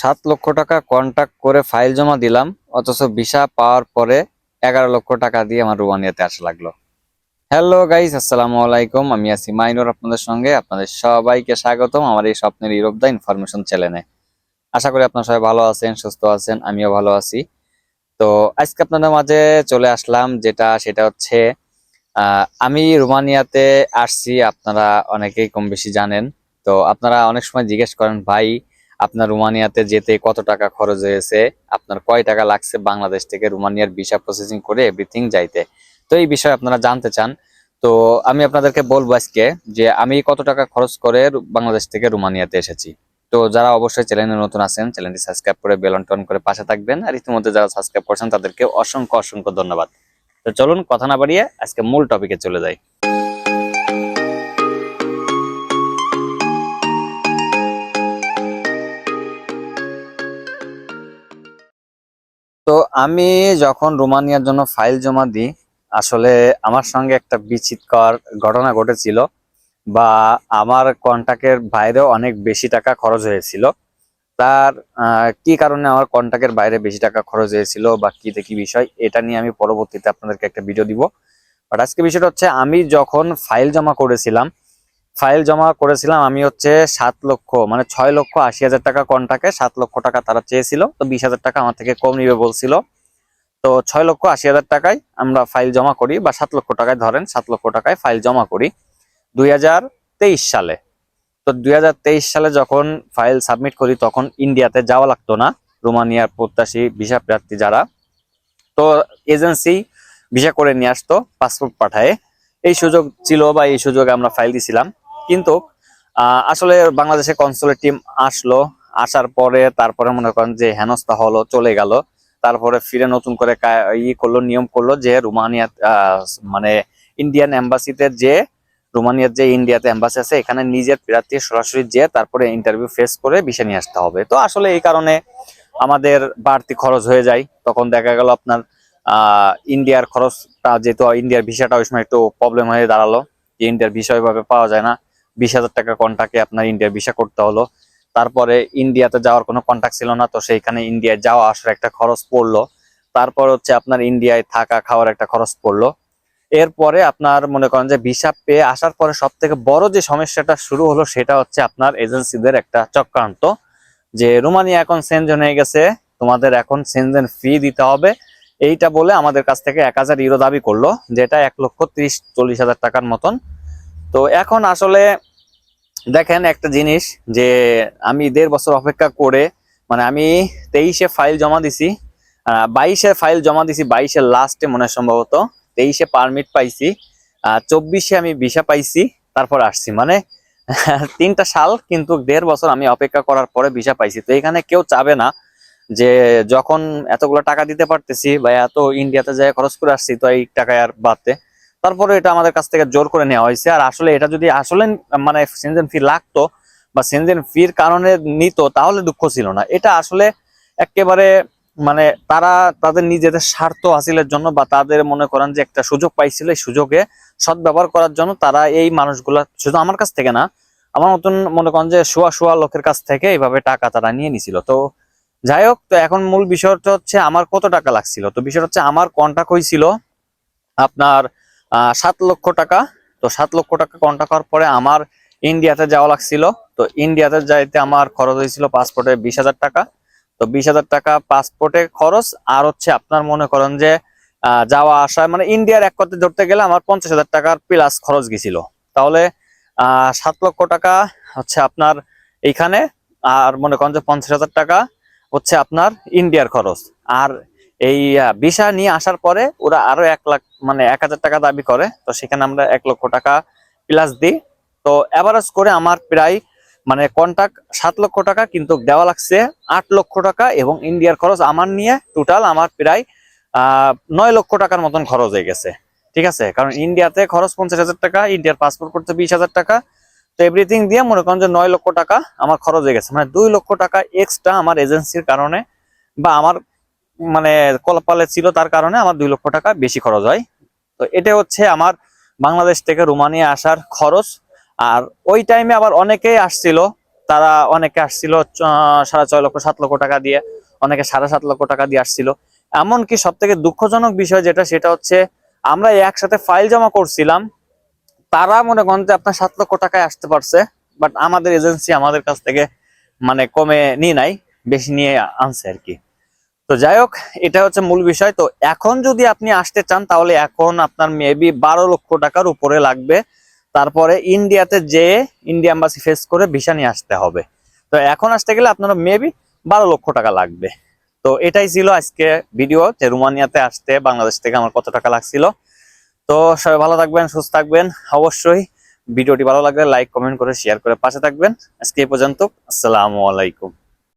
সাত লক্ষ টাকা কন্ট্যাক্ট করে ফাইল জমা দিলাম, অথচ ভিসা পাওয়ার পরে এগারো লক্ষ টাকা দিয়ে আমার রুমানিয়াতে আসা লাগল। হ্যালো গাইস আসসালামু আলাইকুম। আমি আছি মাইনুর আপনাদের সঙ্গে। আপনাদের সবাইকে স্বাগতম আমার এই স্বপ্নের ইউরোপ দা ইনফরমেশন চ্যানেলে আশা করি আপনারা সবাই ভালো আছেন, সুস্থ আছেন, আমিও ভালো আছি। তো আজকে আপনাদের মাঝে চলে আসলাম, যেটা সেটা হচ্ছে আমি রোমানিয়াতে আসছি, আপনারা অনেকেই কম বেশি জানেন। তো আপনারা অনেক সময় জিজ্ঞেস করেন, ভাই আপনার রোমানিয়াতে যেতে কত টাকা খরচ হয়েছে, আপনার কয় টাকা লাগছে বাংলাদেশ থেকে রোমানিয়ার ভিসা প্রসেসিং করে এভরিথিং যাইতে। তো এই বিষয়ে আপনারা জানতে চান। তো আমি আপনাদেরকে বলব আজকে যে আমি কত টাকা খরচ করে বাংলাদেশ থেকে রোমানিয়াতে এসেছি। তো যারা অবশ্যই চ্যানেলে নতুন আছেন, চ্যানেলটি সাবস্ক্রাইব করে বেলন টন করে পাশে থাকবেন আর ইতিমধ্যে যারা সাবস্ক্রাইব করছেন তাদেরকে অসংখ্য অসংখ্য ধন্যবাদ। তো চলুন কথা না বাড়িয়ে আজকে মূল টপিকে চলে যাই। তো আমি যখন রোমানিয়ার জন্য ফাইল জমা দিই, আসলে আমার সঙ্গে একটা বিচিত্রকর ঘটনা ঘটেছিল বা আমার কন্টাক্টের বাইরেও অনেক বেশি টাকা খরচ হয়েছিল। তার কি কারণে আমার কন্টাক্টের বাইরে বেশি টাকা খরচ হয়েছিল বা কি দেখি বিষয়, এটা নিয়ে আমি পরবর্তীতে আপনাদেরকে একটা ভিডিও দিব। বাট আজকে বিষয়টা হচ্ছে, আমি যখন ফাইল জমা করেছিলাম ফাইল জমা করেছিলাম আমি হচ্ছে সাত লক্ষ মানে ছয় লক্ষ আশি হাজার টাকা কন্টাকে, সাত লক্ষ টাকা তারা চেয়েছিল, তো বিশ হাজার টাকা আমার থেকে কম নিবে বলছিল। তো ছয় লক্ষ আশি হাজার টাকায় আমরা ফাইল জমা করি, বা সাত লক্ষ টাকায় ধরেন সাত লক্ষ টাকায় ফাইল জমা করি দুই হাজার তেইশ সালে। তো দুই হাজার তেইশ সালে যখন ফাইল সাবমিট করি, তখন ইন্ডিয়াতে যাওয়া লাগতো না, রোমানিয়ার প্রত্যাশী ভিসা প্রার্থী যারা। তো এজেন্সি ভিসা করে নিয়ে আসতো, পাসপোর্ট পাঠায়। এই সুযোগ ছিল বা এই সুযোগে আমরা ফাইল দিছিলাম। কিন্তু আসলে বাংলাদেশে কনসুলেট টিম আসলো, আসার পরে তারপরে মনে করেন যে হেনস্থা হলো, চলে গেল। তারপরে ফিরে নতুন করে ই করল, নিয়ম করল যে রোমানিয়া মানে ইন্ডিয়ান এম্বাসিতে যে, রোমানিয়ার যে ইন্ডিয়াতে এম্বাসি আছে, এখানে নিজের প্রার্থী সরাসরি যে তারপরে ইন্টারভিউ ফেস করে ভিসা নিয়ে আসতে হবে। তো আসলে এই কারণে আমাদের বাড়তি খরচ হয়ে যায়। তখন দেখা গেল আপনার ইন্ডিয়ার খরচটা যেহেতু ইন্ডিয়ার ভিসাটা ওই সময় একটু প্রবলেম হয়ে দাঁড়াল ইন্ডিয়ার ভিসা ওইভাবে পাওয়া যায় না। বিশ হাজার টাকা কন্টাক্টে আপনার ইন্ডিয়ার ভিসা করতে হলো। তারপরে ইন্ডিয়াতে যাওয়ার কোনো কন্টাক্ট ছিল না, তো সেইখানে ইন্ডিয়ায় যাওয়া আসার একটা খরচ পড়ল। তারপর হচ্ছে আপনার ইন্ডিয়ায় থাকা, খাওয়ার একটা খরচ পড়ল। এরপরে আপনার মনে করেন যে ভিসা পেয়ে আসার পরে সব থেকে বড় যে সমস্যাটা শুরু হলো, সেটা হচ্ছে আপনার এজেন্সিদের একটা চক্রান্ত। যে রোমানিয়া এখন সেনজেন হয়ে গেছে, তোমাদের এখন সেনজেন ফি দিতে হবে। এইটা বলে আমাদের কাছ থেকে এক হাজার ইউরো দাবি করল, যেটা এক লক্ষ ত্রিশ, চল্লিশ হাজার টাকার মতন। তো এখন আসলে দেখেন একটা জিনিস যে আমি দেড় বছর অপেক্ষা করে মানে আমি তেইশে ফাইল জমা দিছি বাইশে ফাইল জমা দিছি, বাইশের লাস্টে মনে সম্ভবত, তেইশে পারমিট পাইছি চব্বিশে আমি ভিসা পাইছি, তারপর আসছি। মানে তিনটা সাল কিন্তু দেড় বছর আমি অপেক্ষা করার পরে ভিসা পাইছি। তো এখানে কেউ চাবে না যে যখন এতগুলো টাকা দিতে পারতেছি বা এত ইন্ডিয়াতে যাই খরচ করে আসছি, তো এই টাকায় আর বাদতে। তারপরে এটা আমাদের কাছ থেকে জোর করে নেওয়া হয়েছে। আর আসলে এটা যদি আসলে মানে সেনজেন ফি লাগতো বা সেনজেন ফির কারণে নিত, তাহলে দুঃখ ছিল না। এটা আসলে একেবারে মানে তারা তাদের নিজেদের স্বার্থ হাসিলের জন্য বা তাদের মনে করেন যে একটা সুযোগ পাইছিল এই সুযোগে সদ্ব্যবহার করার জন্য তারা এই মানুষগুলা, শুধু আমার কাছ থেকে না, আমার মতন মনে করেন যে শোয়া শোয়া লোকের কাছ থেকে এইভাবে টাকা তারা নিয়ে নিছিল। তো যাই হোক, তো এখন মূল বিষয়টা হচ্ছে আমার কত টাকা লাগছিল? তো বিষয়টা হচ্ছে আমার কন্টাক্ট হয়েছিল আপনার সাত লক্ষ টাকা। তো সাত লক্ষ টাকা কন্টাক্ট হওয়ার পরে আমার ইন্ডিয়াতে যাওয়া লাগছিল। তো ইন্ডিয়াতে যাইতে আমার খরচ হয়েছিল পাসপোর্টে বিশ হাজার টাকা। তো বিশ হাজার টাকা পাসপোর্টে খরচ আর হচ্ছে আপনার মনে করেন যে যাওয়া আসা মানে ইন্ডিয়ার এক কথা ধরতে গেলে আমার পঞ্চাশ হাজার টাকার প্লাস খরচ গেছিল। তাহলে সাত লক্ষ টাকা হচ্ছে আপনার এইখানে, আর মনে করেন যে পঞ্চাশ হাজার টাকা হচ্ছে আপনার ইন্ডিয়ার খরচ। আর এই ভিসা নিয়ে আসার পরে ওরা আরও এক লাখ মানে এক হাজার টাকা দাবি করে। তো সেখানে আমরা এক লক্ষ টাকা প্লাস দিই। তো অ্যাভারেজ করে আমার প্রায় মানে কন্টাক্ট সাত লক্ষ টাকা কিন্তু দেওয়া লাগছে আট লক্ষ টাকা এবং ইন্ডিয়ার খরচ আমার নিয়ে টোটাল আমার প্রায় নয় লক্ষ টাকার মতন খরচ হয়ে গেছে। ঠিক আছে? কারণ ইন্ডিয়াতে খরচ পঞ্চাশ হাজার টাকা ইন্ডিয়ার পাসপোর্ট করতে বিশ হাজার টাকা। তো এভরিথিং দিয়ে মনে করেন যে নয় লক্ষ টাকা আমার খরচ হয়ে গেছে। মানে দুই লক্ষ টাকা এক্সট্রা আমার এজেন্সির কারণে বা আমার মানে কলপালে ছিল তার কারণে আমার দুই লক্ষ টাকা বেশি খরচ হয়। তো এটা হচ্ছে আমার বাংলাদেশ থেকে রোমানিয়া আসার খরচ। আর ওই টাইমে আবার অনেকেই আসছিল। তারা অনেকে আসছিল সাড়ে ছয় লক্ষ, সাত লক্ষ টাকা দিয়ে। অনেকে সাড়ে সাত লক্ষ টাকা দিয়ে আসছিল। এমনকি সব থেকে দুঃখজনক বিষয় যেটা, সেটা হচ্ছে আমরা একসাথে ফাইল জমা করছিলাম। তারা মনে করেন যে আপনার সাত লক্ষ টাকায় আসতে পারছে বাট আমাদের এজেন্সি আমাদের কাছ থেকে মানে কমে নিয়ে নাই, বেশি নিয়ে আনছে আর কি। তো যাই হোক এটা হচ্ছে মূল বিষয়। তো এখন যদি আপনি আসতে চান, তাহলে এখন আপনার মেবি বারো লক্ষ টাকার উপরে লাগবে। তারপরে ইন্ডিয়াতে যে ইন্ডিয়া এম্বাসি ফেস করে ভিসা নিয়ে আসতে হবে। তো এখন আসতে গেলে আপনার মেবি বারো লক্ষ টাকা লাগবে। তো এটাই ছিল আজকে ভিডিও যে রোমানিয়াতে আসতে বাংলাদেশ থেকে আমার কত টাকা লাগছিল। তো সবাই ভালো থাকবেন, সুস্থ থাকবেন। অবশ্যই ভিডিওটি ভালো লাগলে লাইক কমেন্ট করে শেয়ার করে পাশে থাকবেন। আজকে এই পর্যন্ত, আসসালামু আলাইকুম।